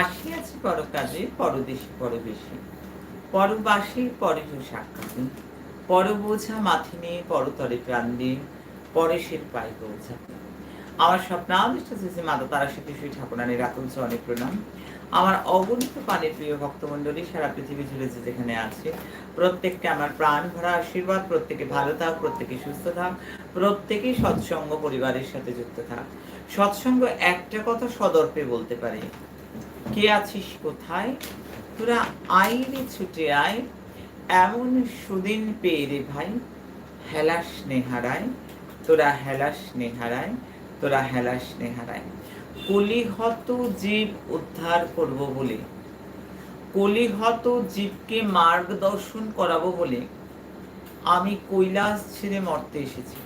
আসিয়াছি পর কাজে পরদেশে পরবেশী। পরবাসী পরের সাক্ষাৎ পর বোঝা মাথে নিয়ে পরতরে প্রাণ দিয়ে পরেশের পায়ে বোঝা আমার স্বপ্নাবিষ্ট শ্রী মাতা, তারা শ্রী ঠাকুরানীর রাতুল অনেক প্রণাম। আমার অগণিত পানির প্রিয় ভক্তমণ্ডলী সারা পৃথিবী জুড়ে যে যেখানে আছে, প্রত্যেককে আমার প্রাণ ভরা আশীর্বাদ, প্রত্যেকে ভালো থাক, প্রত্যেকে সুস্থ থাক প্রত্যেকেই সৎসঙ্গ পরিবারের সাথে যুক্ত থাক। সৎসঙ্গ একটা কথা সদর্পে বলতে পারে কে আছিস কোথায়? তোরা আইরে ছুটে আয়। এমন সুদিন পেয়ে রে ভাই। হেলাস নেহারায়। তোরা হেলাস নেহারায়। তোরা হেলাস নেহারায়। কলিহত জীব উদ্ধার করব বলে। কলিহত জীবকে মার্গদর্শন করাবো বলে। আমি কৈলাস ছেড়ে মরতে এসেছি।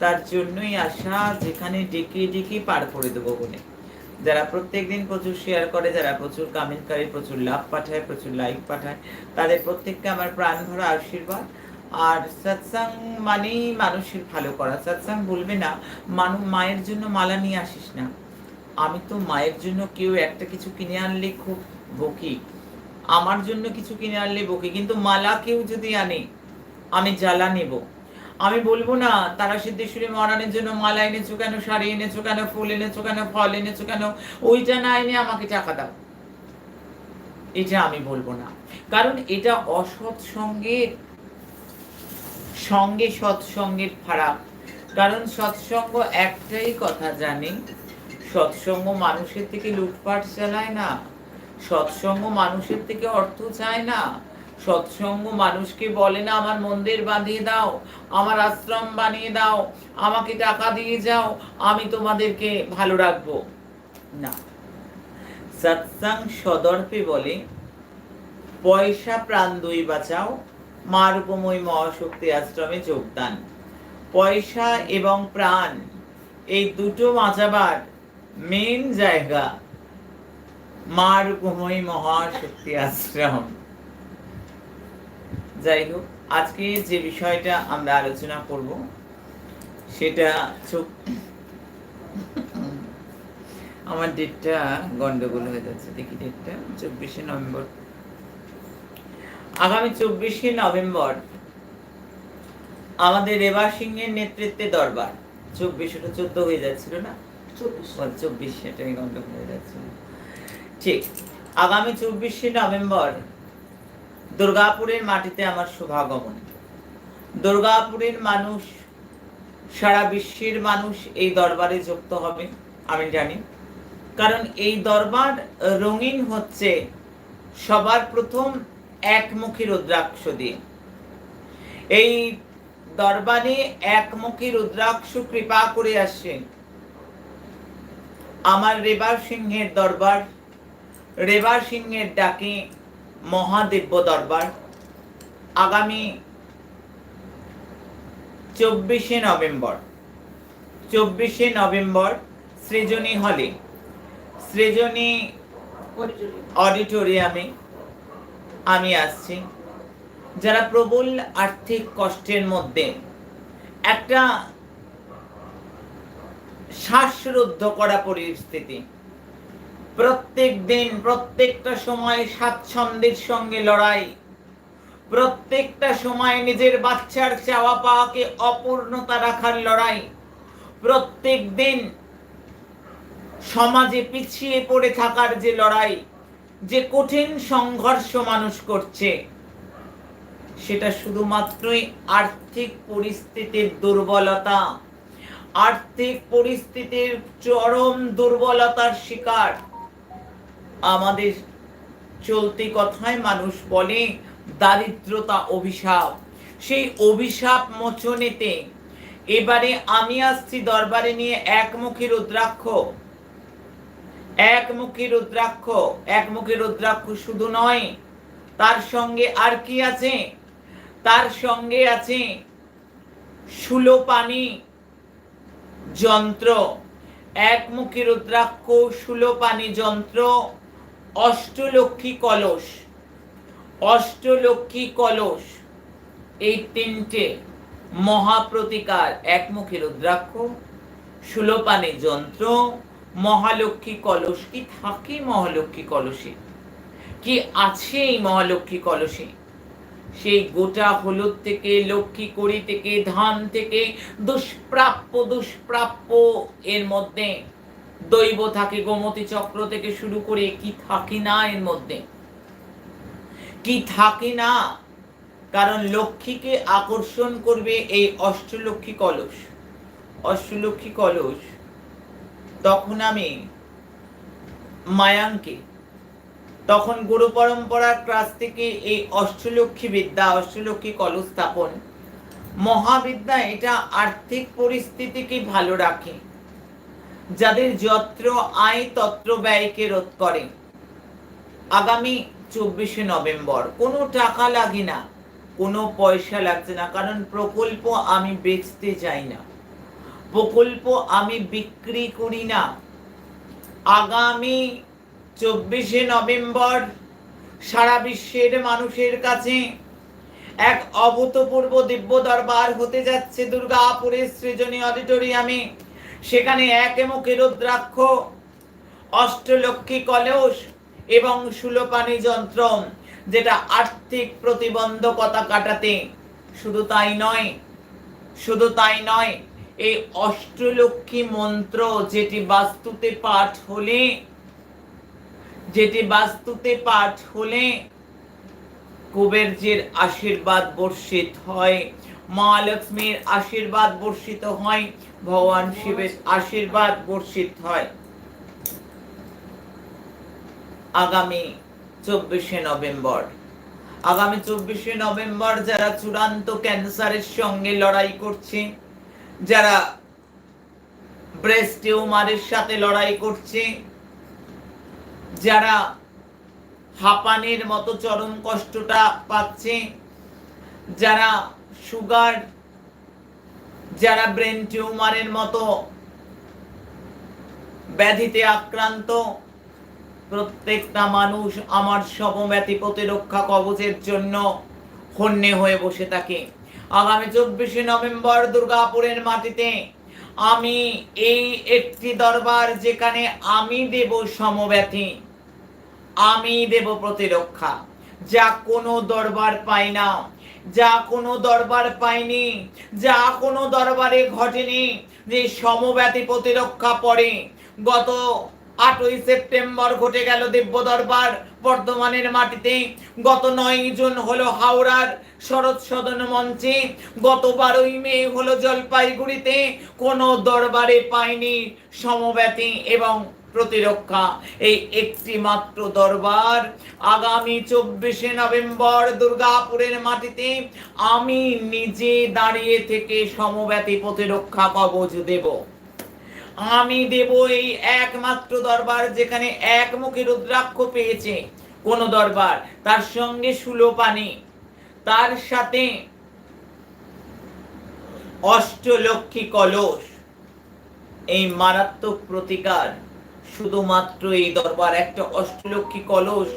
তার জন্যই আশা যেখানে ডেকে ডেকে পার করে দেবো বলে। যারা প্রত্যেকদিন প্রচুর শেয়ার করে, যারা প্রচুর কমেন্টকারী প্রচুর লাভ পাঠায়, প্রচুর লাইক পাঠায়, তাদের প্রত্যেককে আমার প্রাণ ভরা আশীর্বাদ। আর সৎসাং মানেই মানুষের ভালো করা। সৎসাং বলবে না মানুষ মায়ের জন্য মালা নিয়ে আসিস না। আমি তো মায়ের জন্য কেউ একটা কিছু কিনে আনলে খুব বকি। আমার জন্য কিছু কিনে আনলে বকি, কিন্তু মালা কেউ যদি আনে, আমি জ্বালা নেব। আমি বলব না, তারা সিদ্ধেশ্বরী মহারানের জন্য মালা এনেছো কেন, শাড়ি এনেছো কেন, ফুল এনেছো কেন, ফল এনেছো কেন, ওইটা না এনে আমাকে টাকা দাও। এটা আমি বলব না। কারণ এটা অসৎ সঙ্গের, সঙ্গে সৎসঙ্গের ফারাক। কারণ সৎসঙ্গ একটাই কথা জানি সৎসঙ্গ মানুষের থেকে লুটপাট চালায় না সৎসঙ্গ মানুষের থেকে অর্থ চায় না। সৎসঙ্গ মানুষকে বলে না, আমার মন্দির বাঁধিয়ে দাও, আমার আশ্রম বানিয়ে দাও, আমাকে টাকা দিয়ে যাও, আমি তোমাদেরকে ভালো রাখব। না। সৎসং সদর্পে বলে, পয়সা প্রাণ দুই বাঁচাও, মার্গময় মহাশক্তি আশ্রমে যোগদান। পয়সা এবং প্রাণ, এই দুটো বাঁচাবার মেন জায়গা মার্গময় মহাশক্তি আশ্রম। যাই হোক আজকে যে বিষয়টা আমরা আলোচনা করব সেটা চোখ আমার ডেটটা গন্ডগোল হয়ে যাচ্ছে। দেখি ডেটটা চব্বিশে নভেম্বর। আগামী চব্বিশে নভেম্বর আমাদের রেবা সিংহের নেতৃত্বে দরবার। চব্বিশ ওটা চোদ্দ হয়ে যাচ্ছিল না? চব্বিশ সেটাই গন্ডগোল হয়ে যাচ্ছিল। ঠিক আগামী চব্বিশে নভেম্বর দুর্গাপুরের মাটিতে আমার শুভাগমন। দুর্গাপুরের মানুষ, সারা বিশ্বের মানুষ এই দরবারে যুক্ত হবে, আমি জানি। কারণ এই দরবার রঙিন হচ্ছে সবার প্রথম একমুখী রুদ্রাক্ষ দিয়ে। এই দরবারে একমুখী রুদ্রাক্ষ কৃপা করে আসেন আমার রেবার সিংহের দরবার, রেবার সিংহের ডাকে মহাদেব্য দরবার আগামী চব্বিশে নভেম্বর চব্বিশে নভেম্বর সৃজনী হলে, সৃজনী অডিটোরিয়ামে আমি আসছি। যারা প্রবল আর্থিক কষ্টের মধ্যে একটা শ্বাসরুদ্ধ করা পরিস্থিতি প্রত্যেক দিন, প্রত্যেকটা সময় স্বাচ্ছন্দ্যের সঙ্গে লড়াই। প্রত্যেকটা সময় নিজের বাচ্চার চাওয়া পাওয়াকে অপূর্ণতা রাখার লড়াই। প্রত্যেক দিন সমাজে পিছিয়ে পড়ে থাকার যে লড়াই, যে কঠিন সংঘর্ষ মানুষ করছে, সেটা শুধুমাত্রই আর্থিক পরিস্থিতির দুর্বলতা। আর্থিক পরিস্থিতির চরম দুর্বলতার শিকার। আমাদের চলতি কথায় মানুষ বলে দারিদ্রতা অভিশাপ। সেই অভিশাপ মোচনেতে এবারে আমি আসছি দরবারে নিয়ে একমুখী রুদ্রাক্ষ। একমুখী রুদ্রাক্ষ একমুখী রুদ্রাক্ষ শুধু নয়, তার সঙ্গে আর কি আছে? তার সঙ্গে আছে সুলোপানি যন্ত্র। একমুখী রুদ্রাক্ষ, সুলোপানি যন্ত্র অষ্টলক্ষ্মী কলস অষ্টলক্ষ্মী কলস, এই তিনটে মহাপ্রতিকার একমুখী রুদ্রাক্ষ, সুলোপানি যন্ত্র, মহালক্ষ্মী কলস কি থাকে মহালক্ষ্মী কলসে? কি আছে এই মহালক্ষ্মী কলসে? সেই গোটা হলুদ থেকে, লক্ষ্মী কড়ি থেকে, ধান থেকে, দুষ্প্রাপ্য দুষ্প্রাপ্য এর মধ্যে দৈব থাকে, গোমতী চক্র থেকে শুরু করে কি থাকে না এর মধ্যে? কি থাকে না? কারণ লক্ষ্মীকে আকর্ষণ করবে এই অষ্টলক্ষ্মী কলস। অষ্টলক্ষ্মী কলস, তখন আমি মায়াঙ্কে, তখন গুরু পরম্পরার কাছ থেকে এই অষ্টলক্ষ্মী বিদ্যা, অষ্টলক্ষ্মী কলস স্থাপন। মহাবিদ্যা এটা আর্থিক পরিস্থিতিকে ভালো রাখে। যাদের যত্র আয় তত্র ব্যয়কে রোধ করে। আগামী চব্বিশে নভেম্বর, কোনো টাকা লাগে না, কোনো পয়সা লাগছে না, কারণ প্রকল্প আমি বেচতে চাই না। প্রকল্প আমি বিক্রি করি না। আগামী চব্বিশে নভেম্বর, সারা বিশ্বের মানুষের কাছে এক অভূতপূর্ব দিব্য দরবার হতে যাচ্ছে দুর্গাপুরের সৃজনী অডিটোরিয়ামে। সেখানে এক মুখে রুদ্রাক্ষ, অষ্টলক্ষ্মী কলস এবং সুলোপানি যন্ত্র, যেটা আর্থিক প্রতিবন্ধকতা কাটাতে। শুধু তাই নয়, শুধু তাই নয়, এই অষ্টলক্ষ্মী মন্ত্র যেটি বাস্তুতে পাঠ হলে, যেটি বাস্তুতে পাঠ হলে কুবেরজির আশীর্বাদ বর্ষিত হয়। মা লক্ষ্মীর আশীর্বাদ বর্ষিত হয়, ভগবান শিবের আশীর্বাদ বর্ষিত হয়। আগামী চব্বিশে নভেম্বর। আগামী চব্বিশে নভেম্বর যারা চূড়ান্ত ক্যান্সারের সঙ্গে লড়াই করছে, যারা ব্রেস্ট টিউমারের সাথে লড়াই করছে, যারা হাঁপানির মতো চরম কষ্টটা পাচ্ছে, যারা সুগার, যারা ব্রেন টিউমারের মতো ব্যাধিতে আক্রান্ত, প্রত্যেকটা মানুষ আমার সমব্যাতি প্রতিরক্ষা কবচের জন্য হন্যে হয়ে বসে থাকে। আগামী চব্বিশে নভেম্বর দুর্গাপুরের মাটিতে আমি এই একটি দরবার যেখানে আমি দেব সমব্যাতি আমি দেব প্রতিরক্ষা। যা কোনো দরবার পায় না। যা কোনো দরবার পায়নি, যা কোনো দরবারে ঘটেনি, যে সমব্যাতি প্রতিরক্ষা পড়ে গত আটই সেপ্টেম্বর ঘটে গেল দিব্য দরবার বর্ধমানের মাটিতে গত নয় জুন হলো হাওড়ার শরৎ সদন মঞ্চে। গত বারোই মে হলো জলপাইগুড়িতে কোনো দরবারে পাইনি সমব্যাতি এবং প্রতিরক্ষা। এই একটি মাত্র দরবার আগামী চব্বিশে নভেম্বর দুর্গাপুরের মাটিতে আমি নিজে দাঁড়িয়ে থেকে সমব্যাতি প্রতিরক্ষা কবচ দেব। আমি দেব এই একমাত্র দরবার যেখানে এক মুখে রুদ্রাক্ষ পেয়েছে কোন দরবার, তার সঙ্গে সুলোপানি তার সাথে অষ্টলক্ষ্মী কলস। এই মারাত্মক প্রতিকার শুধুমাত্র এই দরবার, একটা অষ্টলক্ষ্মী কলস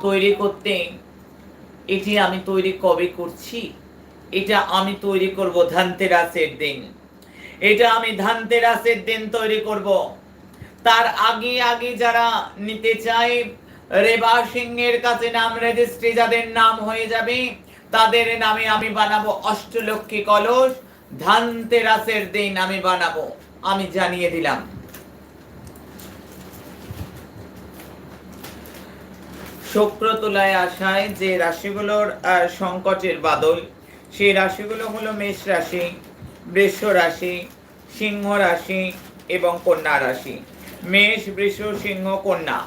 তৈরি করতে। এটি আমি তৈরি কবে করছি? এটা আমি তৈরি করব ধানতেরাসের দিন। এটা আমি ধানতেরাসের দিন তৈরি করব। তার আগে আগে যারা নিতে চায়, রেবা সিংহের কাছে নাম রেজিস্ট্রি যাদের নাম হয়ে যাবে, তাদের নামে আমি বানাবো অষ্টলক্ষ্মী কলস। ধানতেরাসের দিন আমি বানাবো, আমি জানিয়ে দিলাম। শুক্র তুলায় আসায় যে রাশিগুলোর সংকটের বাদল, সেই রাশিগুলো হলো মেষ রাশি। বৃষ রাশি, সিংহ রাশি এবং কন্যা রাশি। মেষ, বৃষ, সিংহ, কন্যা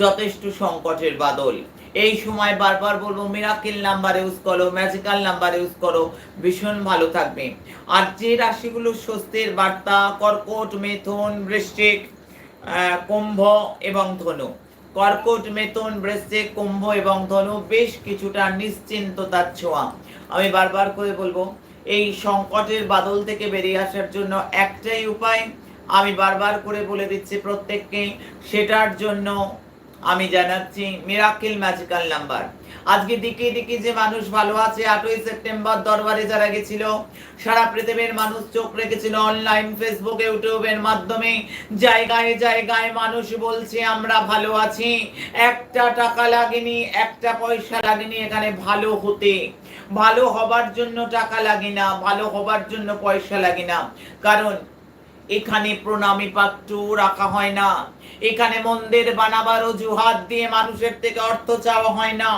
যথেষ্ট সংকটের বাদল। এই সময় বারবার বলব মিরাকেল নাম্বার ইউজ করো ম্যাজিক্যাল নাম্বার ইউজ করো, ভীষণ ভালো থাকবে। আর যে রাশিগুলো স্বস্তির বার্তা, কর্কট, মেথুন, বৃশ্চিক কুম্ভ এবং ধনু। কর্কট মেতন বৃশ্চিক, কুম্ভ এবং ধনু বেশ কিছুটা নিশ্চিন্ততার ছোঁয়া। আমি বারবার করে বলব এই সংকটের বাদল থেকে বেরিয়ে আসার জন্য একটাই উপায়, আমি বারবার করে বলে দিচ্ছি প্রত্যেককে, সেটার জন্য আমি জানাচ্ছি মিরাকেল ম্যাজিক্যাল নাম্বার আজকে দিকে দিকে যে মানুষ ভালো আছে, আটই সেপ্টেম্বর দরবারে যারা গেছিল, সারা পৃথিবীর মানুষ চোখ রেখেছিল অনলাইন ফেসবুক ইউটিউবের মাধ্যমে। জায়গায় জায়গায় মানুষ বলছে, আমরা ভালো আছি। একটা টাকা লাগেনি, একটা পয়সা লাগেনি, এখানে ভালো হতে। ভালো হবার জন্য টাকা লাগে না, ভালো হবার জন্য পয়সা লাগে না। কারণ এখানে প্রণামী পাত্র রাখা হয় না। এখানে মন্দির বানাবার অজুহাত দিয়ে মানুষের থেকে অর্থ চাওয়া হয় না।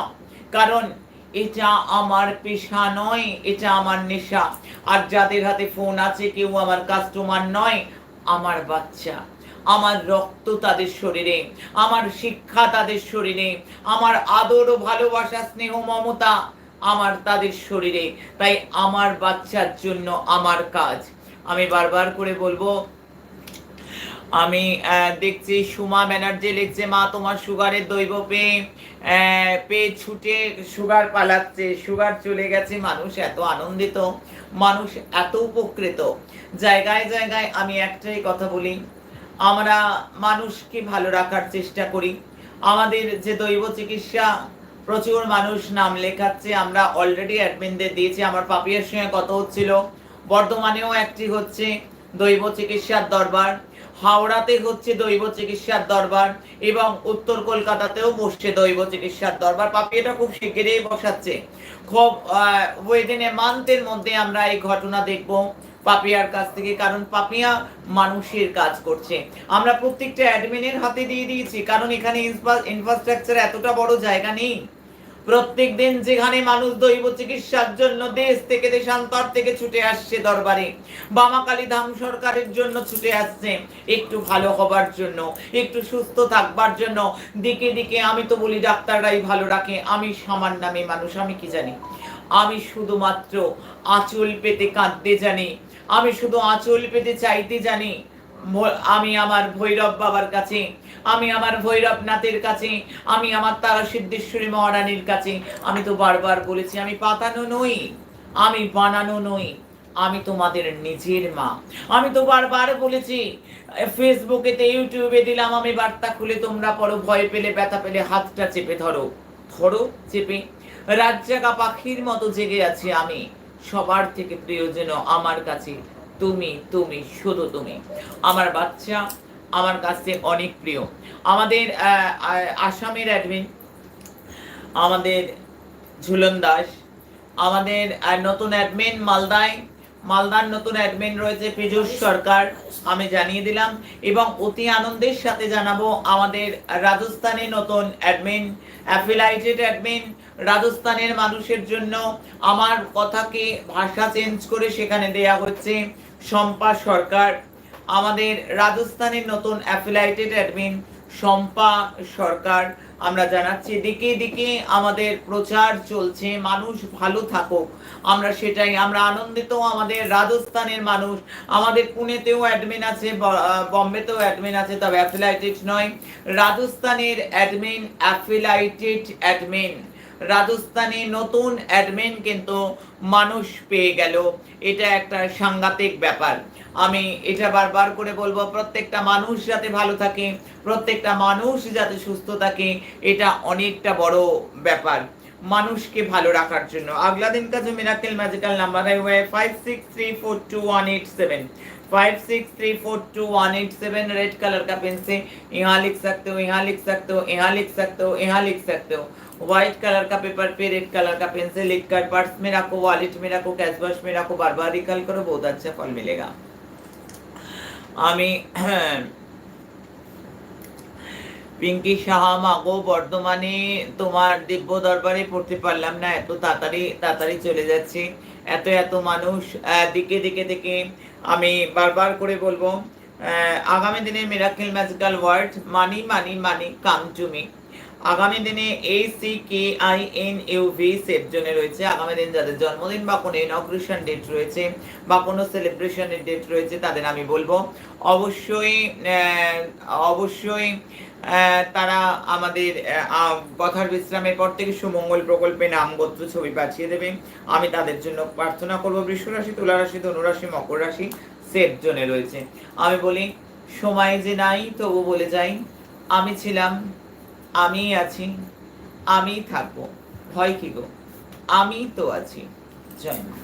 কারণ এটা আমার পেশা নয়, এটা আমার নেশা। আর যাদের হাতে ফোন আছে, কেউ আমার কাস্টমার নয়, আমার বাচ্চা। আমার রক্ত তাদের শরীরে, আমার শিক্ষা তাদের শরীরে, আমার আদর ও ভালোবাসা, স্নেহ, মমতা আমার, তাদের শরীরে। তাই আমার বাচ্চার জন্য আমার কাজ। আমি বারবার করে বলব, আমি দেখছি সুমা ব্যানার্জি লিখছে, মা, তোমার সুগারের দৈব পেয়ে পেয়ে ছুটে সুগার পালাচ্ছে, সুগার চলে গেছে। মানুষ এত আনন্দিত, মানুষ এত উপকৃত। জায়গায় জায়গায় আমি একটাই কথা বলি, আমরা মানুষকে ভালো রাখার চেষ্টা করি। আমাদের যে দৈব চিকিৎসা প্রচুর মানুষ নাম লেখাচ্ছে, আমরা অলরেডি অ্যাডমিনদের দিয়েছি, আমার পাপিয়ার সঙ্গে কত হচ্ছিল। বর্ধমানেও একটি হচ্ছে দৈব চিকিৎসার দরবার, হাওড়াতে হচ্ছে দৈব চিকিৎসার দরবার, এবং উত্তর কলকাতাতেও বসছে দৈব চিকিৎসার দরবার। পাপিয়াটা খুব শিগগিরই বসাচ্ছে। খুব উইদিন এ মান্থের মধ্যে আমরা এই ঘটনা দেখব। পাপিয়ার কাছ থেকে, কারণ পাপিয়া মানুষের কাজ করছে। আমরা প্রত্যেকটা অ্যাডমিনের হাতে দিয়ে দিয়েছি, কারণ এখানে ইনফ্রাস্ট্রাকচার এতটা বড় জায়গা নেই। প্রত্যেক দিন যেখানে মানুষ দৈব চিকিৎসার জন্য দেশ থেকে দেশান্তর থেকে ছুটে আসছে দরবারে, বামাকালী ধাম সরকারের জন্য ছুটে আসছে, একটু ভালো হবার জন্য, একটু সুস্থ থাকবার জন্য। দিকে দিকে আমি তো বলি, ডাক্তাররাই ভালো রাখে, আমি সামান্য নামে মানুষ, আমি কি জানি? আমি শুধুমাত্র আঁচল পেতে কাঁদতে জানি আমি শুধু আঁচল পেতে চাইতে জানি। আমি আমার ভৈরব বাবার কাছে, আমি আমার ভৈরব নাথের কাছে, আমি আমার তারা সিদ্ধেশ্বরী মহারানীর কাছে। আমি তো বারবার বলেছি, আমি পাতানো নই, আমি বানানো নই, আমি তোমাদের নিজের মা। আমি তো বারবার বলেছি ফেসবুকেতে ইউটিউবে দিলাম আমি বার্তা খুলে, তোমরা পড়ো, ভয় পেলে, ব্যথা পেলে, হাতটা চেপে ধরো। ধরো, চেপে। রাত জাগা পাখির মতো জেগে আছি আমি। সবার থেকে প্রিয় যেন আমার কাছে। তুমি তুমি, শুধু তুমি। আমার বাচ্চা আমার কাছে অনেক প্রিয়। আমাদের আসামের অ্যাডমিন আমাদের ঝুলন দাস, আমাদের নতুন অ্যাডমিন মালদায়, মালদার নতুন অ্যাডমিন রয়েছে পীযুষ সরকার, আমি জানিয়ে দিলাম। এবং অতি আনন্দের সাথে জানাব আমাদের রাজস্থানে নতুন অ্যাডমিন অ্যাফিলাইটেড অ্যাডমিন রাজস্থানের মানুষের জন্য আমার কথাকে ভাষা চেঞ্জ করে সেখানে দেয়া হচ্ছে শম্পা সরকার। আমাদের রাজস্থানের নতুন অ্যাফিলাইটেড অ্যাডমিন শম্পা সরকার। আমরা জানাচ্ছি, দিকে দিকে আমাদের প্রচার চলছে, মানুষ ভালো থাকুক। আমরা সেটাই, আমরা আনন্দিত, আমাদের রাজস্থানের মানুষ। আমাদের পুনেতেও অ্যাডমিন আছে বম্বেতেও অ্যাডমিন আছে, তবে অ্যাফিলাইটেড নয়। রাজস্থানের অ্যাডমিন অ্যাফিলাইটেড অ্যাডমিন রাজস্থানে নতুন অ্যাডমিন কিন্তু মানুষ পেয়ে গেল এটা একটা সাংঘাতিক ব্যাপার আমি এটা বারবার করে বলবো প্রত্যেকটা মানুষ যাতে ভালো থাকে প্রত্যেকটা মানুষ যাতে সুস্থ থাকে এটা অনেকটা বড় ব্যাপার মানুষকে ভালো রাখার জন্য अगला दिन का जो मिराकल मैजिकल नंबर है वो है five six three four two one eight seven five six three four two one eight seven red colour का पेन से यहाँ लिख सकते हो यहाँ लिख सकते हो यहाँ लिख सकते हो यहाँ लिख सकते हो व्हाइट कलर का पेपर पे रेड कलर का पेन से लिख कर पर्स में रखो वॉलेट में रखो कैश बॉक्स में रखो बार बार रिकल करो बहुत अच्छा फल मिलेगा আমি পিঙ্কি সাহা মাগো বর্ধমানে তোমার দিব্য দরবারে পড়তে পারলাম না এত তাড়াতাড়ি তাড়াতাড়ি চলে যাচ্ছে এত এত মানুষ আহ, দিকে দিকে দিকে আমি বারবার করে বলবো আহ, আগামী দিনে miracle magical word money money money come to me আগামী দিনে A C K I N U V safe জোনে রয়েছে। আগামী দিন যাদের জন্মদিন বা কোনো ইনগ্রেশন ডেট রয়েছে বা কোনো সেলিব্রেশনের ডেট রয়েছে, তাদের আমি বলব, অবশ্যই অবশ্যই তারা আমাদের কথার বিশ্রামের পর থেকে সুমঙ্গল প্রকল্পে নাম গোত্র ছবি পাঠিয়ে দেবে। আমি তাদের জন্য প্রার্থনা করব, বৃষ রাশি, তুলা রাশি ধনুরাশি মকর রাশি সেফ জোনে রয়েছে। আমি বলি, সময় যে নাই, তবু বলে যাই, আমি ছিলাম আমি আছি আমি থাকব। ভয় কি গো? আমি তো আছি জয় মা।